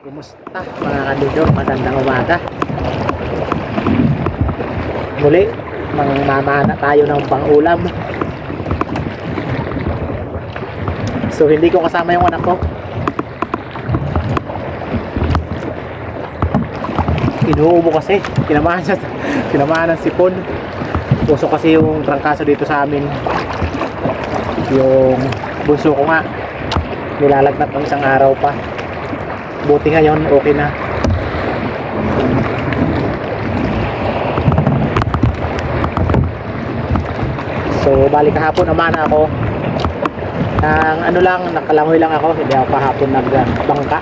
Kumusta mga kadudor? Magandang umaga. Muli, mangmamana tayo ng pangulam. So hindi ko kasama yung anak ko. Inuubo kasi. Kinamahan siya. Kinamahan ng sipon. Puso kasi yung trangkaso dito sa amin. Yung bunso ko nga. Nilalagnat ng isang araw pa. Buti ngayon, okay na. So, balik kahapon naman ako. Nang ano lang, nakalangoy lang ako. Hindi ako kahapon nagbangka.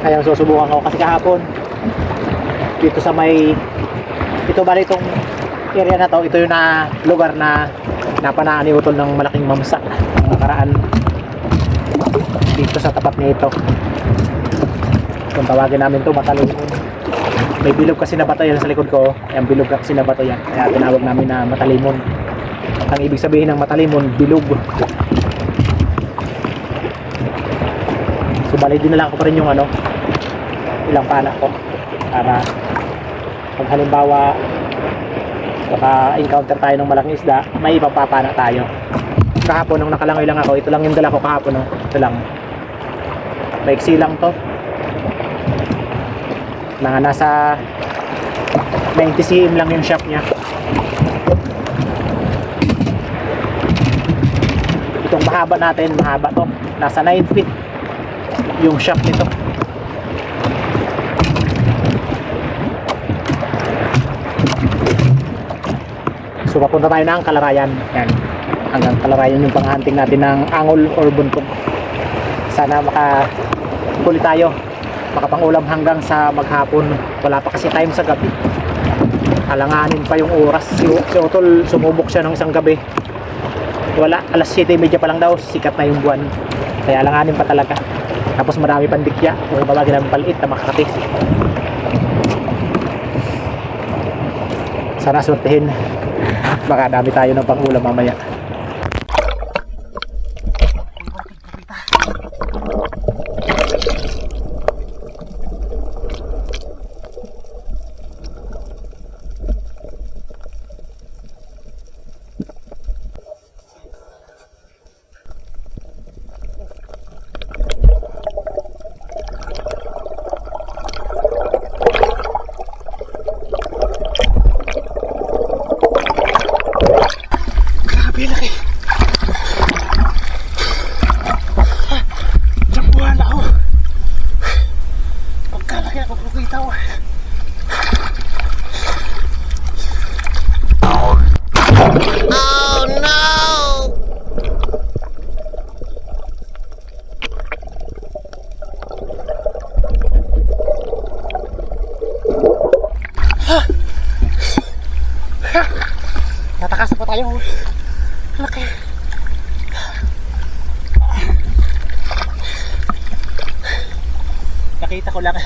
Kaya susubukan ako kasi kahapon dito sa may ito bali itong area na to ito yung na lugar na napanaan ni Utol ng malaking mamsa ng nakaraan nito kung tawagin namin to matalimon may bilog kasi na bato yan sa likod ko. Yung bilog kasi na bato yan kaya tinawag namin na matalimon. Ang ibig sabihin ng matalimon bilog. So bali din ko pa rin yung ano ilang pana ko para pag halimbawa maka-encounter tayo ng malaking isda may ipapapana tayo. Kahapon nung nakalangoy lang ako ito lang yung dala ko kahapon no? ito lang maiksi lang to. Na nasa 90 cm lang yung shaft niya. Itong mahaba natin mahaba to. Nasa 9 feet yung shaft nito. So papunta tayo ng Kalarayan. Yan. Hanggang Kalarayan yung panghunting natin ng angol or buntog sana maka huli tayo. Makapangulam hanggang sa maghapon. Wala pa kasi time sa gabi. Alanganin pa yung oras. Si, si Otol sumubok siya ng isang gabi. Wala alas 7.30 pa lang daw. Sikat na yung buwan. Kaya alanganin pa talaga. Tapos marami pandikya kung babagin namin paliit na makakati sana sortehin baka dami tayo ng pangulam mamaya Grabe laki. Jambuhan ako. Pagkalaki ako pagkita ko. Oh no! Natakas pa tayo. Laki. Lang.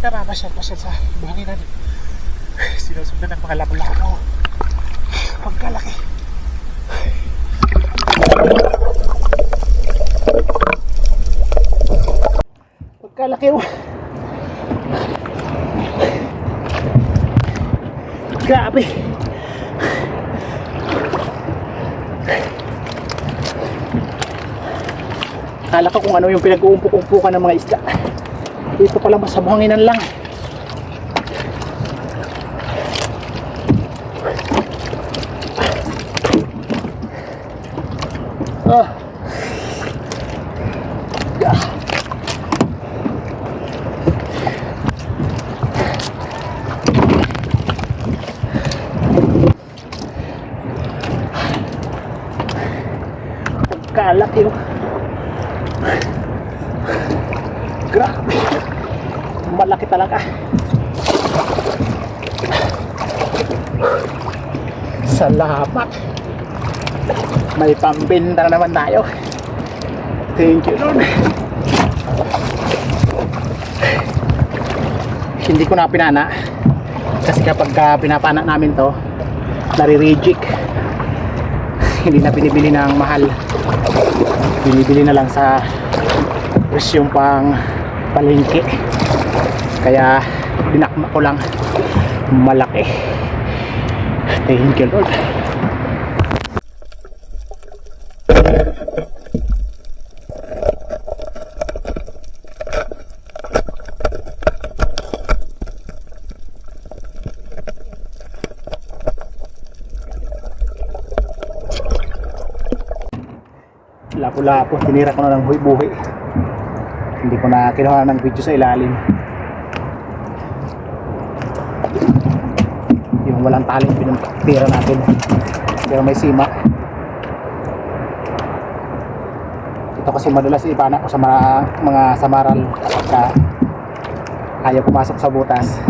Namamasyal-masyal sa buhanginan. Sinusundan ng mga labo-labo. Pagkalaki. Pagkalaki mo. Grabe. Akala ko kung ano yung pinag-uumpok-umpukan ng mga isda. Dito pala mas sa buhanginan lang. Ah. Ah. Kalaki oh. Grabe. Malaki talaga. Salamat. May pambinta na naman tayo. Thank you, Lord. Hindi ko na pinana. Kasi kapag ka pinapana namin to, nare-reject. Hindi na binibili ng mahal. Binibili na lang sa presyong pang palengke. Kaya dinakma ko lang. Malaki. Thank you Lord. Lapo-lapo tinira ko na ng buhi-buhi hindi ko na kinuha ng video sa ilalim. Yung walang taling pinutira natin. Pero may sima. Ito kasi madalas ipana ko sa mga, mga samaral. Sa ayaw pumasok sa butas.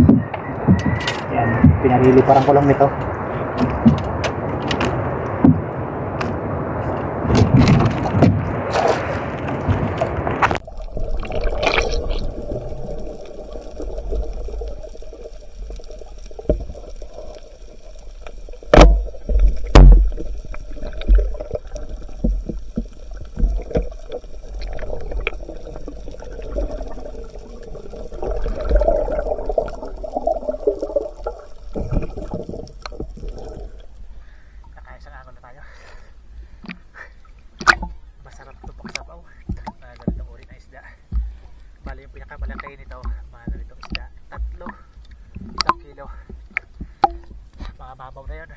Yan pinarili parang ko lang nito Nakaisang angon na tayo. Masarap ito pagsabaw. Mga ganitong uri na isda. Pinakamalaki nito, mga ganitong isda. Tatlo. Isang kilo. Mga babaw na yun.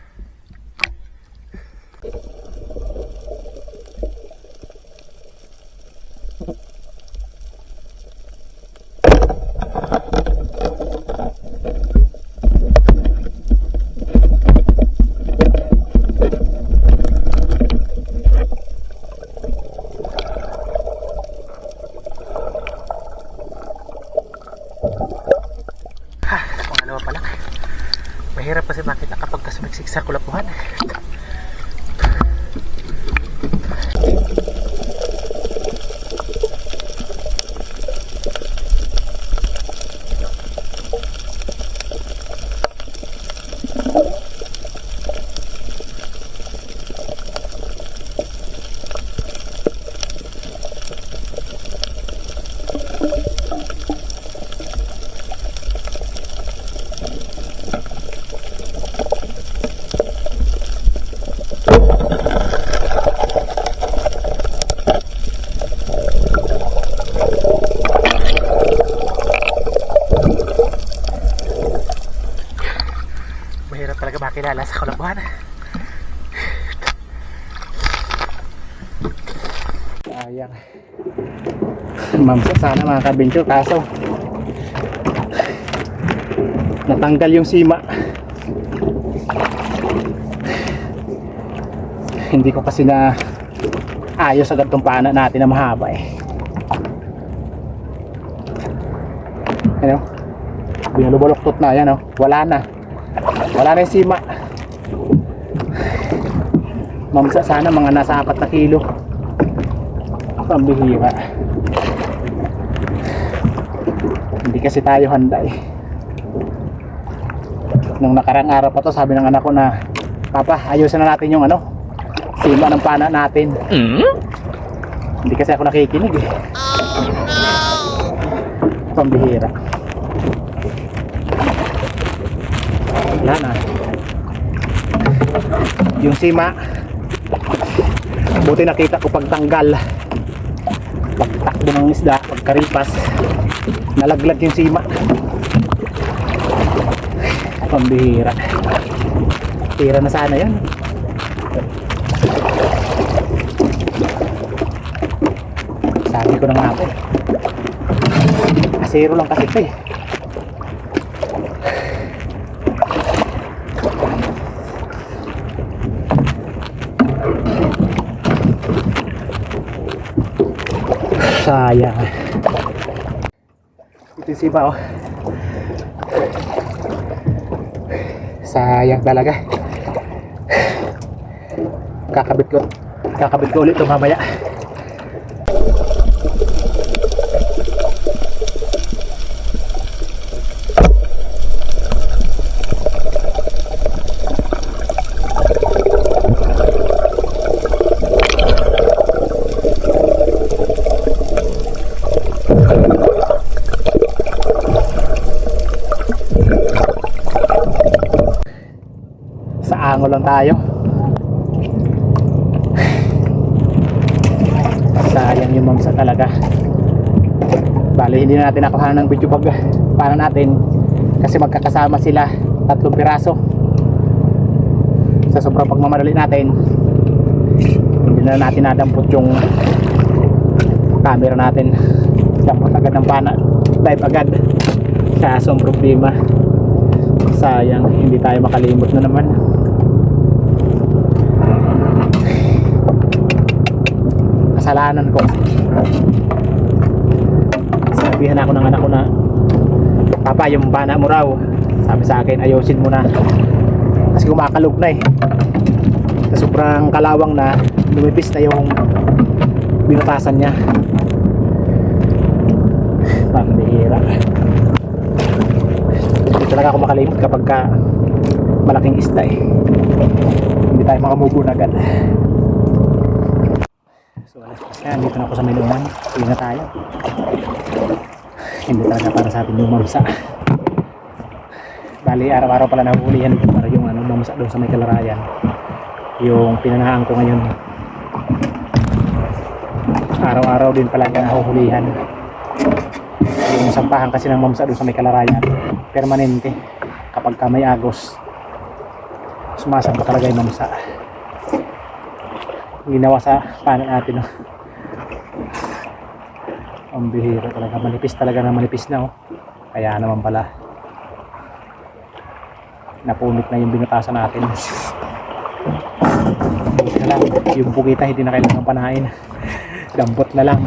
Ha, pangalawa pa lang. Mahirap kasi makita kapag kasumiksik sa kulapuhan. Mahirap talaga makilala sa kulapuhan. Sayang. Ma'am, sana mga kabincho, kaso natanggal yung sima. Hindi ko kasi na ayos agad tong pana natin na mahaba eh. Ano? Binuluboloktot na yan oh. Wala na. Wala na yung sima. Mamsa sana mga nasa apat na kilo. Pambihira. Hindi kasi tayo handa eh. Nung nakarang araw pa to, sabi ng anak ko na, Papa, ayusin na natin yung ano, sima ng pana natin. Hindi kasi ako nakikinig eh. Pambihira. Wala na. Yung sima, buti nakita ko pagtanggal. Pagtakbo ng isda, pagkaripas, nalaglag yung sima. Pambihira. Tira na sana yan. Sabi ko na nga po. Asero lang kasi ito eh. Sayang. Ito yung sipa oh. Sayang talaga. Kakabit ko. Kakabit ko ulit ito mamaya. Lang tayo. Sayang yung mamsa talaga. Bali, hindi na natin nakuha ng video bag para natin kasi magkakasama sila tatlong piraso. Sa sobrang pagmamadali natin, hindi na natin nadampot yung camera natin. Dampot agad ng pana. Dive agad. Kaso ang problema, sayang hindi tayo makalimot na naman. Kasalanan ko. Sabihan ako ng anak ko na Papa, yung bana mo raw. Sabi sa akin, ayusin mo na. Kasi kumakalog na eh. Sa sobrang kalawang na, lumipis na yung binutasan niya. Pambihira. Hindi talaga ako makalimot kapag ka malaking isda eh. Hindi tayo makamubun agad. So alas yan, dito na ako sa may luman. Uwi na tayo. Hindi talaga para sa atin yung mamsa. Bali, araw-araw pala nahuhulihan ito para yung ano, mamsa doon sa may kalarayan. Yung pinanahan ko ngayon. Araw-araw din pala ka nahuhulihan. Yung sampahan kasi ng mamsa doon sa may kalarayan. Permanente. Kapag ka may agos, sumasampa talaga yung mamsa. Ginawa sa paano natin. Oh. Ang bihira talaga. Manipis talaga na manipis na oh. Kaya naman pala. Napunit na yung binutasan natin. Na lang. Yung bukita hindi na kailangan panahin. Dampot na lang.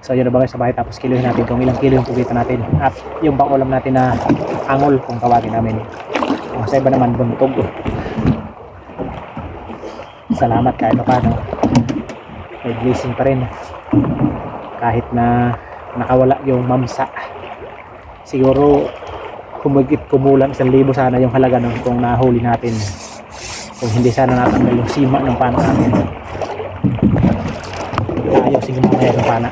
So yun na ba guys sa bahay tapos kilohin natin kung ilang kilo yung pugita natin. At yung pang ulam natin na angol kung tawagin namin. Kung sa iba naman buntog. Salamat kahit pa paano. May blessing pa rin. Kahit na nakawala yung mamsa. Siguro kumagit kumulang isang libo sana yung halaga nun kung nahuli natin. Kung hindi sana natanggal yung sima ng pana natin ayusin yung mamaya yung pana.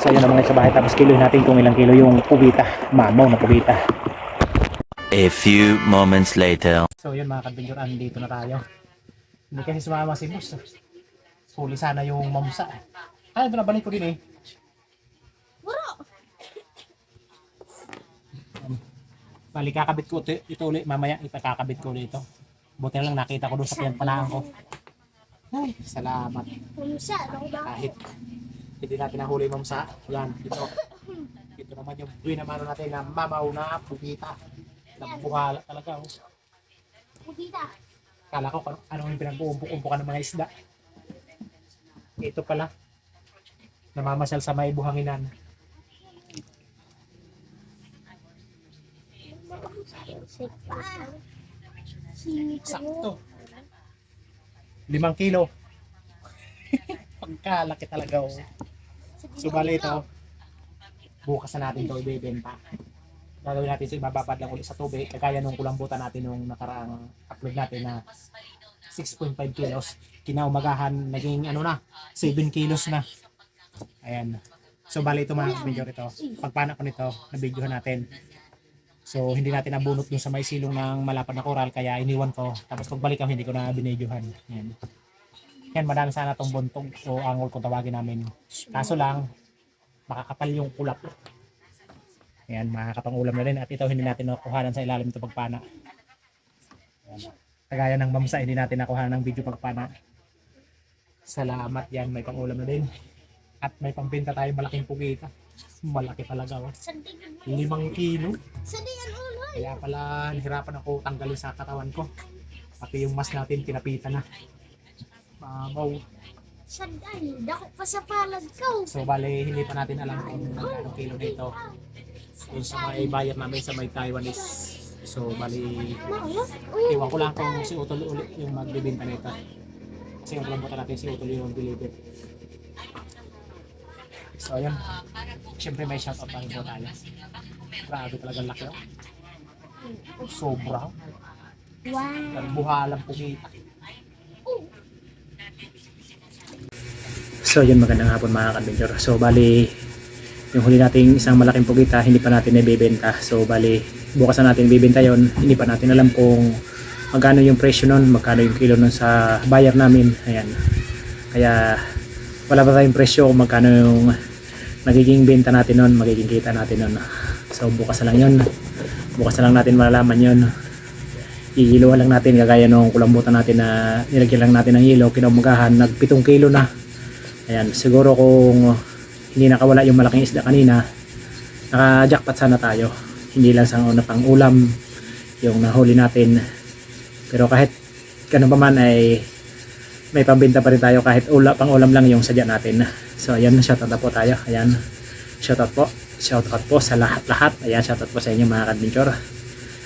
So yun na mga sa bahay. Tapos kiloin natin kung ilang kilo yung pubita. Mamaw na pubita. A few moments later. So yun mga kadventure, andito na tayo. Hindi kasi sumama si Boss. Huli sana yung mamsa. Ay, ito na balik ko din eh. Balik kakabit ko ito, ito ulit. Mamaya ipakakabit ko ulit ito. Buti na lang nakita ko doon sa pinagpanaan ko. Ay, salamat. Pusa, ano ba? Kahit hindi natin nahuli yung mamsa. Yan, ito. Ito naman yung binamano natin na mamaw na pugita. Talaga. Oh. Pugita. Kala ko ano, ano yung pinag-uumpok-umpokan ng mga isda. Ito pala. Namamasyal sa may buhanginan. Sakto. Limang kilo. Pagkalaki talaga. Oh. So bali ito. Bukas na natin ito ibebenta. Gagawin natin sa ibababad lang ulit sa tubig. Kagaya nung kulambutan natin nung nakaraang upload natin na 6.5 kilos. Kinaumagahan, naging ano na, 7 kilos na. Ayan. So bali ito mga video ito. Pagpanak ko nito, na-videohan natin. So hindi natin nabunot dun sa may silong ng malapad na koral kaya iniwan ko. Tapos pagbalik ko hindi ko na binidyohan. Yan. Yan, madami sana tong buntog o angol kung tawagin namin. Kaso lang, makakapal yung kulap. Yan, makakapang ulam na rin. At ito hindi natin nakuhanan sa ilalim ito pagpana. Yan. Kagaya ng mamsa, hindi natin nakuha ng video pagpana. Salamat yan, may pangulam na din. At may pambenta tayo malaking pugita. Malaki talaga. Oh. Limang kilo. Kaya pala nahirapan ako tanggalin sa katawan ko. Pati yung mas natin pinapitan na. Mamaw. Sanday. Dako pa sa palad ko. So bale, hindi pa natin alam kung magkano kilo na ito. Yung sa may buyer namin sa may Taiwanese. So bali, iwan ko lang kung si Utol ulit yung magbibenta nito. Kasi yung kalambutan natin si Utol yung deliver. So ayun. Siyempre may shoutout pa rin po tayo. Grabe talaga laki. oh. Sobra. Wow. Nagbuhalang pumita. So yun magandang hapon mga kadventure. So bali yung huli nating isang malaking pugita hindi pa natin nabibenta. So bali bukas na natin ibibenta yon. Hindi pa natin alam kung magkano yung presyo nun, magkano yung kilo nun sa buyer namin. Ayan. Kaya wala pa tayong presyo kung magkano yung magiging benta natin nun, magiging kita natin nun. So bukas na lang yun. Bukas na lang natin malalaman yun. Ihiluhan lang natin kagaya nung kulambutan natin na nilagyan lang natin ng hilo, kinamagahan, nag 7 kilo na. Ayan, siguro kung hindi nakawala yung malaking isda kanina, naka-jackpot sana tayo. Hindi lang sa una pang ulam yung nahuli natin. Pero kahit ganun pa man ay may pambenta pa rin tayo kahit ula, pang ulam lang yung sadya natin. So ayan, shoutout na po tayo. Ayan, shoutout po. Shoutout po sa lahat-lahat. Ayan, shoutout po sa inyo mga adventure.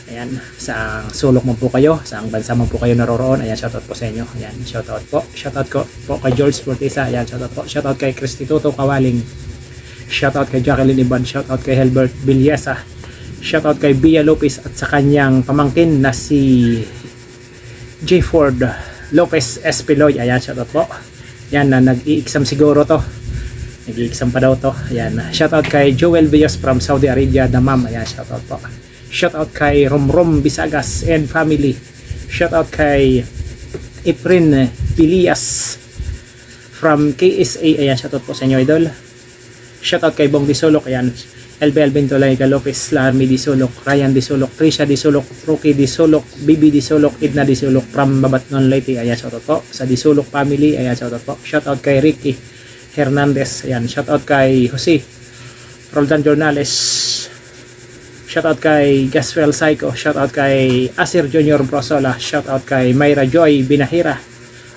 Ayan, saang sulok man po kayo, saang bansa man po kayo naroroon, ayan, shoutout po sa inyo. Ayan, shoutout po. Shoutout ko po kay George Fortesa, ayan, shoutout po. Shoutout kay Cristituto Kawaling. Shoutout kay Jacqueline Iban, shoutout kay Helbert Villesa. Shoutout kay Bia Lopez at sa kanyang pamangkin na si J. Ford Lopez Espiloy. Ayan, shoutout po. Yan na nag-i-exam siguro to. Nag-i-exam pa daw to. Ayan. Shoutout kay Joel Villas from Saudi Arabia, Damam. Ayan, shoutout po. Shoutout kay Romrom Bisagas and family. Shoutout kay Efren Pilias from KSA. Ayan, shoutout po sa inyo, idol. Shoutout kay Bong Disolok. Ayan. LBL Bentolaiga Lopez, Larmi Disolok, Ryan Disolok, Trisha Disolok, Rocky Disolok, Bibi Disolok, Idna Disolok from Babatnon Leyte. Ayan, shoutout po. Sa Disolok family. Ayan, shoutout po. Shoutout kay Ricky Hernandez. Ayan, shoutout kay Jose Roldan Jornales. Shoutout kay Gaswell Psycho. Shoutout kay Asir Junior Brosola. Shoutout kay Mayra Joy Binahira.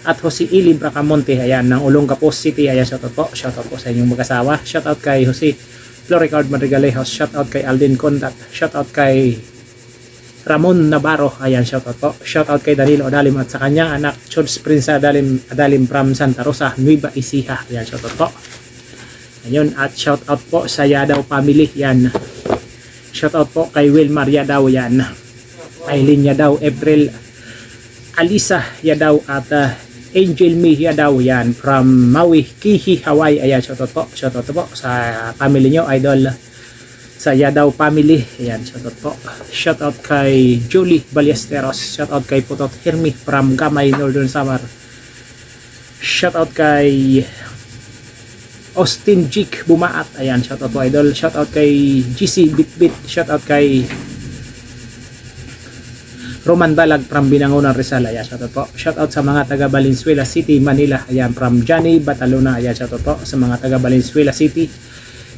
At Jose Ili Bracamonte. Ayan, ng Olongapo City. Ayan, shoutout po. Shoutout po sa inyong mag-asawa. Shoutout kay Jose Floricard Madrigalejos. Shoutout kay Aldin Condat. Shoutout kay Ramon Navarro. Ayan, shoutout po. Shoutout kay Danilo Adalim at sa kanyang anak, Chods Prince Adalim, Adalim from Santa Rosa, Nueva Ecija. Ayan, shoutout po. Ayun, at shoutout po sa Yadaw family. Yan. Shoutout po kay Wilmar Yadaw yan. Aileen Yadaw, April Alisa Yadaw at uh, Angel Me Yadaw yan from Maui, Kihi, Hawaii. Ayan, shoutout po. Shoutout po sa family nyo, idol. Sa Yadaw family. Ayan, shoutout po. Shoutout kay Julie Ballesteros. Shoutout kay Putot Hermi from Gamay, Northern Samar. Shoutout kay Austin Jik Bumaat. Ayan, shoutout po idol. Shoutout kay GC Bitbit. Shoutout kay Roman Balag from Binangonan Rizal. Ayan, shoutout po. Shoutout sa mga taga Valenzuela City, Manila. Ayan, from Johnny Batalona. Ayan, shoutout po sa mga taga Valenzuela City.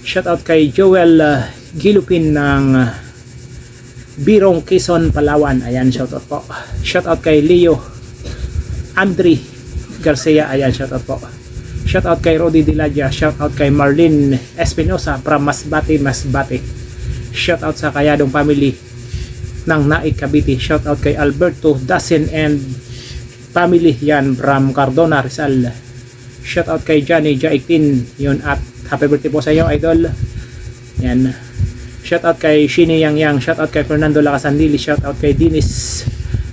Shoutout kay Joel uh, Gilupin ng uh, Birong Quezon, Palawan. Ayan, shoutout po. Shoutout kay Leo Andri Garcia. Ayan, shoutout po. Shoutout kay Rodi Diladia. Shoutout kay Marlene Espinosa from Masbate, Masbate. Shoutout sa Kayadong family ng Naik Cavite. Shoutout kay Alberto Dasin and family yan from Cardona, Rizal. Shoutout kay Johnny Jaitin yun at happy birthday po sa iyo idol. Yan. Shoutout kay Shini Yang Yang. Shoutout kay Fernando Lacasandili. Shoutout kay Dinis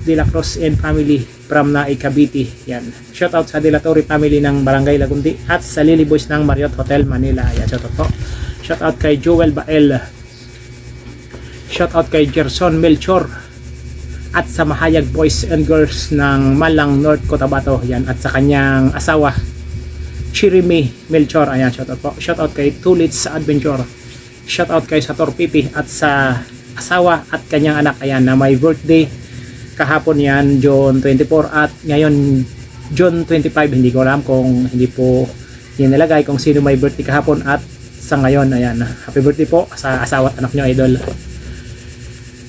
De La Cruz and family from Naik Cavite. Yan. Shoutout sa Dilatori family ng Barangay Lagundi at sa Lily Boys ng Marriott Hotel Manila. Yan, shoutout po. Shoutout kay Joel Bael. Shoutout kay Gerson Melchor at sa Mahayag Boys and Girls ng Malang North Cotabato. Yan. At sa kanyang asawa Chirimi Melchor. Ayan, shoutout po. Shoutout kay Tulits Adventure. Shoutout kay Sator Pipi at sa asawa at kanyang anak. Ayan, na may birthday kahapon yan, June 24 at ngayon June 25. Hindi ko alam kung hindi po nilagay kung sino may birthday kahapon at sa ngayon. Ayan, happy birthday po sa asawa at anak nyo, idol.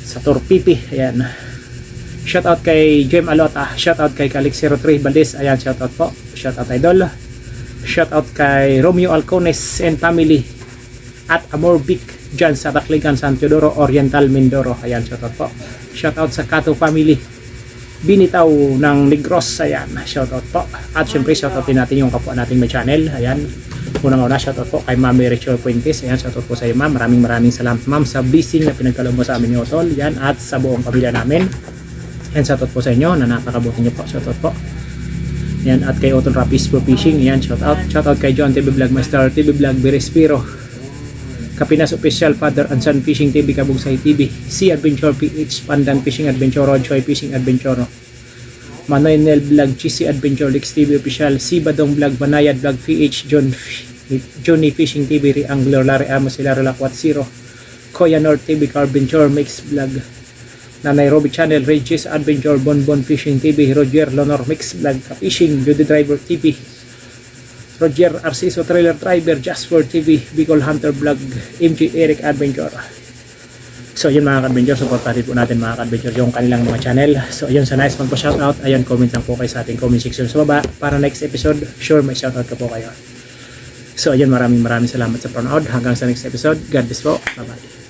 Sator Pipi. Ayan. Shoutout kay Jem Alota. Shoutout kay Calix03 Valdez. Ayan, shoutout po. Shoutout idol. Shoutout kay Romeo Alcones and family at Amor Vic dyan sa Takligan, San Teodoro, Oriental, Mindoro. Ayan, shoutout po. Shoutout sa Kato family. Binitaw ng Negros. Ayan, shoutout po. At syempre, shoutout din natin yung kapwa nating may channel. Ayan. Unang-una, shoutout po kay Mami Rachel Fuentes. Ayan, shoutout po sa iyo, ma'am. Maraming maraming salamat, ma'am, sa blessing na pinagkaloob mo sa amin ni Otol. Yan, at sa buong pamilya namin. Yan, shoutout po sa inyo na napakabuti niyo po. Shoutout po. Yan, at kay Otol Rapis for Fishing. Yan, shoutout. Shoutout kay John TV Vlog Master, TV Vlog Berespiro. Kapinas Official, Father and Son Fishing TV, Kabugsay TV, Sea Adventure PH, Pandan Fishing Adventure, Rodjoy Fishing Adventure, Manoy Nel Vlog, GC Adventure, Lex TV Official, Si Badong Vlog, Banayad Vlog, PH, John, Johnny Fishing TV, Reangler, Larry Amos, Hilaro Lakwat Zero, Koya North TV, Carventure, Mix Vlog, Nanay Robbie Channel, Regis Adventure, Bonbon Fishing TV, Roger Lonor Mix Vlog, Fishing, Judy Driver TV, Roger Arciso Trailer Driver, Jasper TV, Bicol Hunter Vlog, MG Eric Adventure. So yun mga ka-adventure, supportahin po natin mga ka-adventure yung kanilang mga channel. So yun, sa nice man po shoutout, ayun, comment lang po kayo sa ating comment section sa baba. Para next episode, sure may shoutout ka po kayo. So ayun, maraming maraming salamat sa panonood. Hanggang sa next episode, God bless po. Bye-bye.